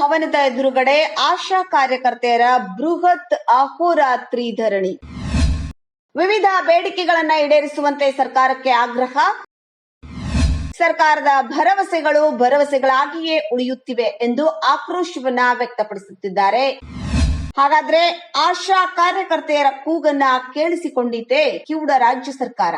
ಭವನದ ಎದುರುಗಡೆ ಆಶಾ ಕಾರ್ಯಕರ್ತೆಯರ ಬೃಹತ್ ಅಹೋರಾತ್ರಿ ಧರಣಿ. ವಿವಿಧ ಬೇಡಿಕೆಗಳನ್ನ ಈಡೇರಿಸುವಂತೆ ಸರ್ಕಾರಕ್ಕೆ ಆಗ್ರಹ. ಸರ್ಕಾರದ ಭರವಸೆಗಳು ಭರವಸೆಗಳಾಗಿಯೇ ಉಳಿಯುತ್ತಿವೆ ಎಂದು ಆಕ್ರೋಶವನ್ನ ವ್ಯಕ್ತಪಡಿಸುತ್ತಿದ್ದಾರೆ. ಹಾಗಾದ್ರೆ ಆಶಾ ಕಾರ್ಯಕರ್ತೆಯರ ಕೂಗನ್ನ ಕೇಳಿಸಿಕೊಂಡಿದ್ದೆ ಕಿವುಡ ರಾಜ್ಯ ಸರ್ಕಾರ?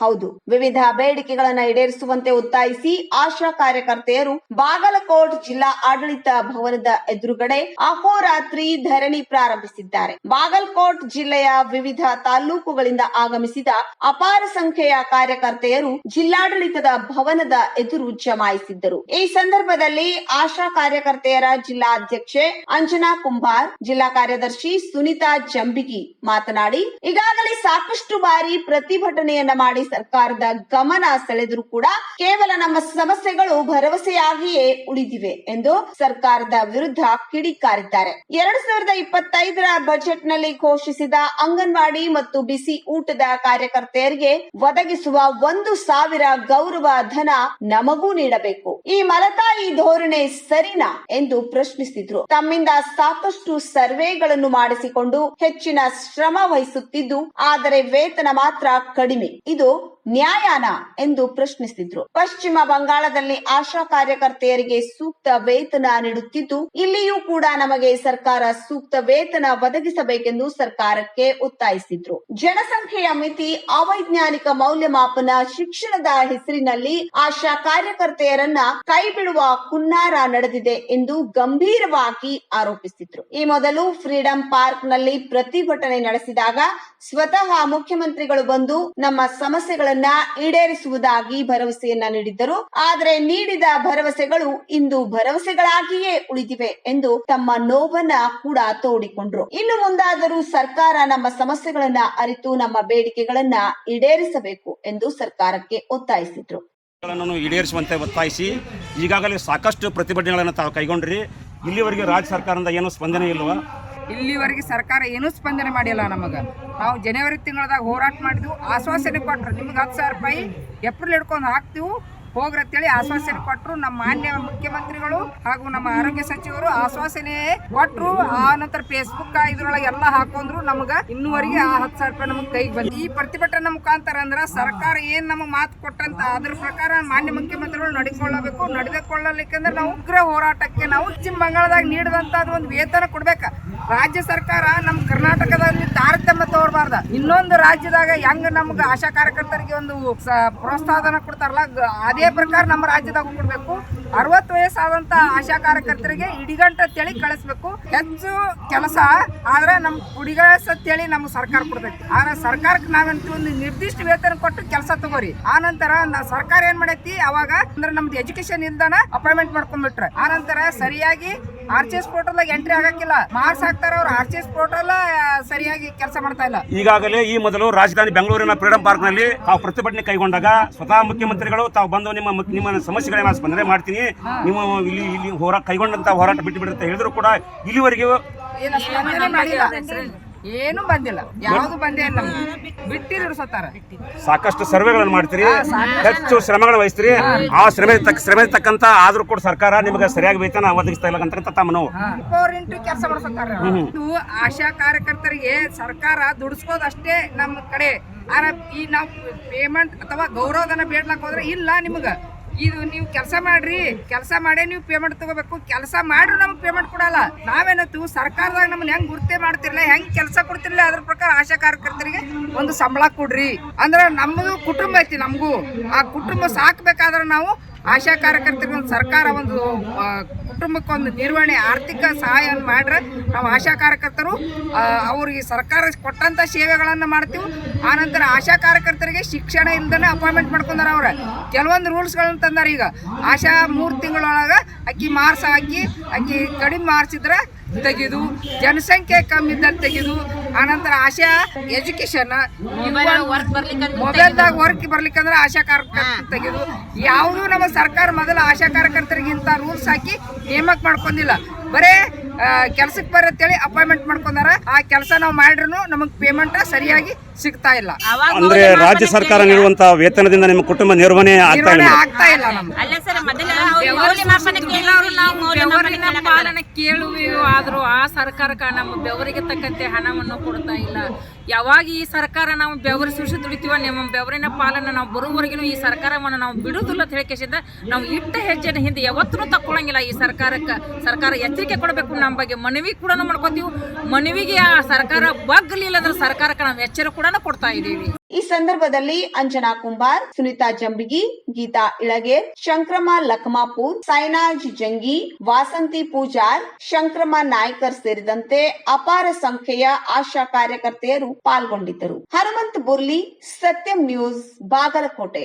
ಹೌದು. ವಿವಿಧ ಬೇಡಿಕೆಗಳನ್ನು ಈಡೇರಿಸುವಂತೆ ಒತ್ತಾಯಿಸಿ ಆಶಾ ಕಾರ್ಯಕರ್ತೆಯರು ಬಾಗಲಕೋಟ್ ಜಿಲ್ಲಾ ಆಡಳಿತ ಭವನದ ಎದುರುಗಡೆ ಅಹೋರಾತ್ರಿ ಧರಣಿ ಪ್ರಾರಂಭಿಸಿದ್ದಾರೆ. ಬಾಗಲಕೋಟ್ ಜಿಲ್ಲೆಯ ವಿವಿಧ ತಾಲೂಕುಗಳಿಂದ ಆಗಮಿಸಿದ ಅಪಾರ ಸಂಖ್ಯೆಯ ಕಾರ್ಯಕರ್ತೆಯರು ಜಿಲ್ಲಾಡಳಿತದ ಭವನದ ಎದುರು ಜಮಾಯಿಸಿದ್ದರು. ಈ ಸಂದರ್ಭದಲ್ಲಿ ಆಶಾ ಕಾರ್ಯಕರ್ತೆಯರ ಜಿಲ್ಲಾ ಅಧ್ಯಕ್ಷೆ ಅಂಜನಾ ಕುಂಬಾರ್, ಜಿಲ್ಲಾ ಕಾರ್ಯದರ್ಶಿ ಸುನಿತಾ ಜಂಬಿಗಿ ಮಾತನಾಡಿ, ಈಗಾಗಲೇ ಸಾಕಷ್ಟು ಬಾರಿ ಪ್ರತಿಭಟನೆಯನ್ನ ಮಾಡಿ ಸರ್ಕಾರದ ಗಮನ ಸೆಳೆದರೂ ಕೂಡ ಕೇವಲ ನಮ್ಮ ಸಮಸ್ಯೆಗಳು ಭರವಸೆಯಾಗಿಯೇ ಉಳಿದಿವೆ ಎಂದು ಸರ್ಕಾರದ ವಿರುದ್ಧ ಕಿಡಿಕಾರಿದ್ದಾರೆ. ಎರಡ್ ಸಾವಿರದ ಇಪ್ಪತ್ತೈದರ ಬಜೆಟ್ನಲ್ಲಿ ಘೋಷಿಸಿದ ಅಂಗನವಾಡಿ ಮತ್ತು ಬಿಸಿ ಊಟದ ಕಾರ್ಯಕರ್ತೆಯರಿಗೆ ಒದಗಿಸುವ ಒಂದು ಸಾವಿರ ಗೌರವ ಧನ ನಮಗೂ ನೀಡಬೇಕು. ಈ ಮಲತಾಯಿ ಧೋರಣೆ ಸರಿನಾ ಎಂದು ಪ್ರಶ್ನಿಸಿದ್ರು. ತಮ್ಮಿಂದ ಸಾಕಷ್ಟು ಸರ್ವೆಗಳನ್ನು ಮಾಡಿಸಿಕೊಂಡು ಹೆಚ್ಚಿನ ಶ್ರಮ ವಹಿಸುತ್ತಿದ್ದು, ಆದರೆ ವೇತನ ಮಾತ್ರ ಕಡಿಮೆ. ಇದು do ನ್ಯಾಯಾನ ಎಂದು ಪ್ರಶ್ನಿಸಿದ್ರು. ಪಶ್ಚಿಮ ಬಂಗಾಳದಲ್ಲಿ ಆಶಾ ಕಾರ್ಯಕರ್ತೆಯರಿಗೆ ಸೂಕ್ತ ವೇತನ ನೀಡುತ್ತಿದ್ದು, ಇಲ್ಲಿಯೂ ಕೂಡ ನಮಗೆ ಸರ್ಕಾರ ಸೂಕ್ತ ವೇತನ ಒದಗಿಸಬೇಕೆಂದು ಸರ್ಕಾರಕ್ಕೆ ಒತ್ತಾಯಿಸಿದ್ರು. ಜನಸಂಖ್ಯೆಯ ಮಿತಿ ಅವೈಜ್ಞಾನಿಕ ಮೌಲ್ಯಮಾಪನ ಶಿಕ್ಷಣದ ಹೆಸರಿನಲ್ಲಿ ಆಶಾ ಕಾರ್ಯಕರ್ತೆಯರನ್ನ ಕೈಬಿಡುವ ಕುನ್ನಾರ ನಡೆದಿದೆ ಎಂದು ಗಂಭೀರವಾಗಿ ಆರೋಪಿಸಿದ್ರು. ಈ ಮೊದಲು ಫ್ರೀಡಂ ಪಾರ್ಕ್ನಲ್ಲಿ ಪ್ರತಿಭಟನೆ ನಡೆಸಿದಾಗ ಸ್ವತಃ ಮುಖ್ಯಮಂತ್ರಿಗಳು ಬಂದು ನಮ್ಮ ಸಮಸ್ಯೆಗಳನ್ನ ಈಡೇರಿಸುವುದಾಗಿ ಭರವಸೆಯನ್ನ ನೀಡಿದ್ದರು. ಆದರೆ ನೀಡಿದ ಭರವಸೆಗಳು ಇಂದು ಭರವಸೆಗಳಾಗಿಯೇ ಉಳಿದಿವೆ ಎಂದು ತಮ್ಮ ನೋವನ್ನ ಕೂಡ ತೋಡಿಕೊಂಡ್ರು. ಇನ್ನು ಮುಂದಾದರೂ ಸರ್ಕಾರ ನಮ್ಮ ಸಮಸ್ಯೆಗಳನ್ನ ಅರಿತು ನಮ್ಮ ಬೇಡಿಕೆಗಳನ್ನ ಈಡೇರಿಸಬೇಕು ಎಂದು ಸರ್ಕಾರಕ್ಕೆ ಒತ್ತಾಯಿಸಿದ್ರು. ಈಡೇರಿಸುವಂತೆ ಒತ್ತಾಯಿಸಿ ಈಗಾಗಲೇ ಸಾಕಷ್ಟು ಪ್ರತಿಭಟನೆಗಳನ್ನು ತಾವು ಕೈಗೊಂಡ್ರಿ. ಇಲ್ಲಿವರೆಗೆ ರಾಜ್ಯ ಸರ್ಕಾರದಿಂದ ಏನು ಸ್ಪಂದನೆ ಇಲ್ವಾ? ಇಲ್ಲಿವರೆಗೆ ಸರ್ಕಾರ ಏನೂ ಸ್ಪಂದನೆ ಮಾಡಿಲ್ಲ ನಮಗೆ. ನಾವು ಜನವರಿ ತಿಂಗಳದಾಗ ಹೋರಾಟ ಮಾಡಿದ್ವು, ಆಶ್ವಾಸನೆ ಕೊಟ್ಟರು ನಿಮ್ಗೆ ಹತ್ತು ಸಾವಿರ ರೂಪಾಯಿ ಏಪ್ರಿಲ್ ಹಿಡ್ಕೊಂಡು ಹಾಕ್ತೀವಿ ಹೋಗ್ರತ್ತೇಳಿ ಆಶ್ವಾಸನೆ ಕೊಟ್ಟರು ನಮ್ಮ ಮಾನ್ಯ ಮುಖ್ಯಮಂತ್ರಿಗಳು ಹಾಗೂ ನಮ್ಮ ಆರೋಗ್ಯ ಸಚಿವರು ಆಶ್ವಾಸನೆ ಕೊಟ್ಟರು ಆ ನಂತರ ಫೇಸ್ಬುಕ್ ಇದ್ರೊಳಗೆ ಎಲ್ಲ ಹಾಕೊಂಡ್ರು. ನಮಗೆ ಇನ್ನುವರೆಗೆ ಆ ಹತ್ತು ಸಾವಿರ ರೂಪಾಯಿ ನಮಗೆ ಕೈಗೆ ಬಂದು ಈ ಪ್ರತಿಭಟನೆ ಮುಖಾಂತರ ಅಂದ್ರೆ ಸರ್ಕಾರ ಏನ್ ನಮಗೆ ಮಾತು ಕೊಟ್ಟಂತ ಅದ್ರ ಪ್ರಕಾರ ಮಾನ್ಯ ಮುಖ್ಯಮಂತ್ರಿಗಳು ನಡೆದುಕೊಳ್ಳಬೇಕು ಅಂದ್ರೆ ನಾವು ಉಗ್ರ ಹೋರಾಟಕ್ಕೆ ನಾವು ಪಶ್ಚಿಮ ಬಂಗಾಳದಾಗ ನೀಡಿದಂತ ಒಂದು ವೇತನ ಕೊಡ್ಬೇಕ. ರಾಜ್ಯ ಸರ್ಕಾರ ನಮ್ಮ ಕರ್ನಾಟಕದಲ್ಲಿ ತಾರತಮ್ಯ ತೋರಬಾರ್ದ. ಇನ್ನೊಂದು ರಾಜ್ಯದಾಗ ಹೆಂಗ್ ನಮ್ಗೆ ಆಶಾ ಕಾರ್ಯಕರ್ತರಿಗೆ ಒಂದು ಪ್ರೋತ್ಸಾಹನ ಕೊಡ್ತಾರಲ್ಲ ಗ- ಅದೇ ಪ್ರಕಾರ ನಮ್ಮ ರಾಜ್ಯದಾಗ ಕೊಡಬೇಕು ಅರವತ್ತು ವಯಸ್ಸಾದಂತ ಆಶಾ ಕಾರ್ಯಕರ್ತರಿಗೆ ಇಡಿಗಂಟ ಅಂತೇಳಿ ಕಳಿಸ್ಬೇಕು. ಹೆಚ್ಚು ಕೆಲಸ ಆದ್ರೆ ನಮ್ ಹುಡಿಗಾಸ್ ಅಂತೇಳಿ ನಮ್ಗೆ ಸರ್ಕಾರ ಕೊಡ್ಬೇಕು. ಆದ್ರೆ ಸರ್ಕಾರಕ್ಕೆ ನಾವಂತೂ ಒಂದು ನಿರ್ದಿಷ್ಟ ವೇತನ ಕೊಟ್ಟು ಕೆಲಸ ತಗೋರಿ. ಆ ನಂತರ ಸರ್ಕಾರ ಏನ್ ಮಾಡೈತಿ? ಅವಾಗ ಅಂದ್ರೆ ನಮ್ದು ಎಜುಕೇಶನ್ ಇಂದನ ಅಪಾಯಿಂಟ್ಮೆಂಟ್ ಮಾಡ್ಕೊಂಡ್ಬಿಟ್ರೆ. ಆ ನಂತರ ಸರಿಯಾಗಿ ಆರ್ ಸಿ ಎಸ್ ಪೋರ್ಟಲ್ದಾಗ ಎಂಟ್ರಿ ಆಗಕ್ಕಿಲ್ಲ. ಮಾರ್ಕ್ಸ್ ಹಾಕ್ತಾರ ಅವ್ರು ಆರ್ ಸಿ ಎಸ್ ಪೋರ್ಟಲ್ ಸರಿಯಾಗಿ ಕೆಲಸ ಮಾಡ್ತಾ ಇಲ್ಲ. ಈಗಾಗಲೇ ಈ ಮೊದಲು ರಾಜಧಾನಿ ಬೆಂಗಳೂರಿನ ಫ್ರೀಡಂ ಪಾರ್ಕ್ನಲ್ಲಿ ತಾವು ಪ್ರತಿಭಟನೆ ಕೈಗೊಂಡಾಗ ಸ್ವತಃ ಮುಖ್ಯಮಂತ್ರಿಗಳು ತಾವು ಬಂದು ನಿಮ್ಮ ನಿಮ್ಮ ಸಮಸ್ಯೆಗಳನ್ನ ಸ್ಪಂದನೆ ಮಾಡ್ತೀನಿ. ನಿಮ್ಮ ಇಲ್ಲಿ ಇಲ್ಲಿ ಹೋರಾಟ ಕೈಗೊಂಡಂತ ಹೋರಾಟ ಬಿಟ್ಟು ಬಿಡಿ ಅಂತ ಹೇಳಿದ್ರು ಕೂಡ ಇಲ್ಲಿವರೆಗೂ ಏನು ಬಂದಿಲ್ಲ. ಯಾವುದು ಬಂದೇ ಇಲ್ಲ ಸತ್ತಾರ ಸಾಕಷ್ಟು ಸರ್ವೆಗಳನ್ನು ಮಾಡ್ತೀರಿ. ಹೆಚ್ಚು ಶ್ರಮಗಳು ವಹಿಸ್ತೀರಿ. ಆ ಶ್ರಮ ತಕ್ಕ ಶ್ರಮ ತಕ್ಕಂತ ಆದ್ರೂ ಕೂಡ ಸರ್ಕಾರ ನಿಮಗೆ ಸರಿಯಾಗಿ ವೇತನ ಒದಗಿಸ್ತಾ ಇಲ್ಲ ಅಂತ ತಮ್ಮ ನೋವು. ಕೆಲಸ ಮಾಡ್ಸತ್ತಾರ ಆಶಾ ಕಾರ್ಯಕರ್ತರಿಗೆ ಸರ್ಕಾರ ದುಡಿಸ್ಕೋದಷ್ಟೇ ನಮ್ಮ ಕಡೆ. ಆರ ಈ ನಾವು ಪೇಮೆಂಟ್ ಅಥವಾ ಗೌರವಧನ ಬೇಡ್ಲಕ್ ಹೋದ್ರೆ ಇಲ್ಲ ನಿಮ್ಗ. ಇದು ನೀವು ಕೆಲಸ ಮಾಡ್ರಿ, ಕೆಲಸ ಮಾಡೇ ನೀವು ಪೇಮೆಂಟ್ ತಗೋಬೇಕು, ಕೆಲಸ ಮಾಡ್ರಿ ನಮ್ಗೆ ಪೇಮೆಂಟ್ ಕೊಡಲ್ಲ. ನಾವೇನತ್ತು ಸರ್ಕಾರದಾಗ ನಮ್ಮನ್ನ ಹೆಂಗ್ ಗುರ್ತೆ ಮಾಡ್ತಿರ್ಲಿಲ್ಲ ಹೆಂಗ್ ಕೆಲಸ ಕೊಡ್ತಿರ್ಲಿಲ್ಲ ಅದ್ರ ಪ್ರಕಾರ ಆಶಾ ಕಾರ್ಯಕರ್ತರಿಗೆ ಒಂದು ಸಂಬಳ ಕೊಡ್ರಿ. ಅಂದ್ರೆ ನಮ್ಮದು ಕುಟುಂಬ ಐತಿ ನಮಗೂ. ಆ ಕುಟುಂಬ ಸಾಕ್ಬೇಕಾದ್ರೆ ನಾವು ಆಶಾ ಕಾರ್ಯಕರ್ತರಿಗೆ ಒಂದು ಸರ್ಕಾರ ಒಂದು ಕುಟುಂಬಕ್ಕೊಂದು ನಿರ್ವಹಣೆ, ಆರ್ಥಿಕ ಸಹಾಯ ಮಾಡ್ರೆ ನಾವು ಆಶಾ ಕಾರ್ಯಕರ್ತರು ಅವ್ರಿಗೆ ಸರ್ಕಾರ ಕೊಟ್ಟಂತ ಸೇವೆಗಳನ್ನು ಮಾಡ್ತೀವಿ. ಆನಂತರ ಆಶಾ ಕಾರ್ಯಕರ್ತರಿಗೆ ಶಿಕ್ಷಣ ಇಲ್ದೇ ಅಪಾಯಿಂಟ್ಮೆಂಟ್ ಮಾಡ್ಕೊಂಡಾರ ಅವ್ರ. ಕೆಲವೊಂದು ರೂಲ್ಸ್ಗಳನ್ನು ತಂದಾರ ಈಗ. ಆಶಾ ಮೂರು ತಿಂಗಳೊಳಗೆ ಅಕ್ಕಿ ಮಾರ್ಸ ಹಾಕಿ, ಅಕ್ಕಿ ಕಡಿಮೆ ಮಾರ್ಸಿದ್ರೆ ತೆಗೆದು, ಜನಸಂಖ್ಯೆ ಕಮ್ಮಿ ಇದ್ದಲ್ಲಿ ತೆಗೆದು ಆನಂತರ ಆಶಾ ಎಜುಕೇಶನ್ ಮೊಬೈಲ್ದಾಗ ವರ್ಕ್ ಬರ್ಲಿಕ್ಕಂದ್ರೆ ಆಶಾ ಕಾರ್ಯಕರ್ತ ತೆಗೆದು. ಯಾವುದು ನಮ್ಮ ಸರ್ಕಾರ ಮೊದಲು ಆಶಾ ಕಾರ್ಯಕರ್ತರಿಗಿಂತ ರೂಲ್ಸ್ ಹಾಕಿ ನೇಮಕ ಮಾಡ್ಕೊಂಡಿಲ್ಲ. ಬರೇ ಕೆಲ್ಸಕ್ಕೆ ಬರತ್ತೇಳಿ ಅಪಾಯಿಂಟ್ಮೆಂಟ್ ಮಾಡ್ಕೊಂಡಾರ. ಆ ಕೆಲಸ ನಾವು ಮಾಡ್ರು ನಮಗೆ ಪೇಮೆಂಟ್ ಸರಿಯಾಗಿ ಸಿಗ್ತಾ ಇಲ್ಲ. ಅಂದ್ರೆ ರಾಜ್ಯ ಸರ್ಕಾರ ನೀಡುವಂತ ವೇತನದಿಂದ ನಿಮ್ಮ ಕುಟುಂಬ ನಿರ್ವಹಣೆ ಆಗ್ತಾ ಇಲ್ಲ. ಆಗ್ತಾ ಇಲ್ಲ ಕೇಳಕ್ಕಾಗಲ್ಲ. ಆದರೂ ಆ ಸರ್ಕಾರಕ್ಕೆ ನಮ್ಮ ಬೆವರಿಗೆ ತಕ್ಕಂತೆ ಹಣವನ್ನು ಕೊಡ್ತಾ ಇಲ್ಲ. ಯಾವಾಗ ಈ ಸರ್ಕಾರ ನಾವು ಬೆವರು ಸುರಿಸಿ ದುಡಿತೀವ ನಮ್ಮ ಬೆವರಿನ ಪಾಲನ್ನು ನಾವು ಬರುವವರೆಗೂ ಈ ಸರ್ಕಾರವನ್ನು ನಾವು ಬಿಡುದಿಲ್ಲ ಅಂತ ಹೇಳಿಕೆಸಿಂದ ನಾವು ಇಟ್ಟ ಹೆಜ್ಜೆನ ಹಿಂದೆ ಯಾವತ್ತೂ ತಕ್ಕೊಳ್ಳಂಗಿಲ್ಲ ಈ ಸರ್ಕಾರಕ್ಕೆ. ಸರ್ಕಾರ ಎಚ್ಚರಿಕೆ ಕೊಡಬೇಕು ನಮ್ಮ ಬಗ್ಗೆ, ಮನವಿ ಕೂಡ ಮಾಡ್ಕೋತೀವಿ. ಮನವಿಗೆ ಆ ಸರ್ಕಾರ ಬಗ್ಲಿಲ್ಲ ಅಂದ್ರೆ ಸರ್ಕಾರಕ್ಕೆ ನಾವು ಎಚ್ಚರ ಕೂಡ ಕೊಡ್ತಾ ಇದ್ದೀವಿ. ಸಂದರ್ಭದಲ್ಲಿ ಅಂಜನಾ ಕುಂಬಾರ್, ಸುನೀತಾ ಜಂಬಿಗಿ, ಗೀತಾ ಇಳಗೇರ್ ಶಂಕ್ರಮ ಲಖಮಾಪುರ್ ಸೈನಾಜ್ ಜಂಗಿ, ವಾಸಂತಿ ಪೂಜಾರ್, ಶಂಕ್ರಮ ನಾಯ್ಕರ್ ಸೇರಿದಂತೆ ಅಪಾರ ಸಂಖ್ಯೆಯ ಆಶಾ ಕಾರ್ಯಕರ್ತೆಯರು ಪಾಲ್ಗೊಂಡಿದ್ದರು. ಹನುಮಂತ್ ಬುರ್ಲಿ, ಸತ್ಯಂ ನ್ಯೂಸ್, ಬಾಗಲಕೋಟೆ.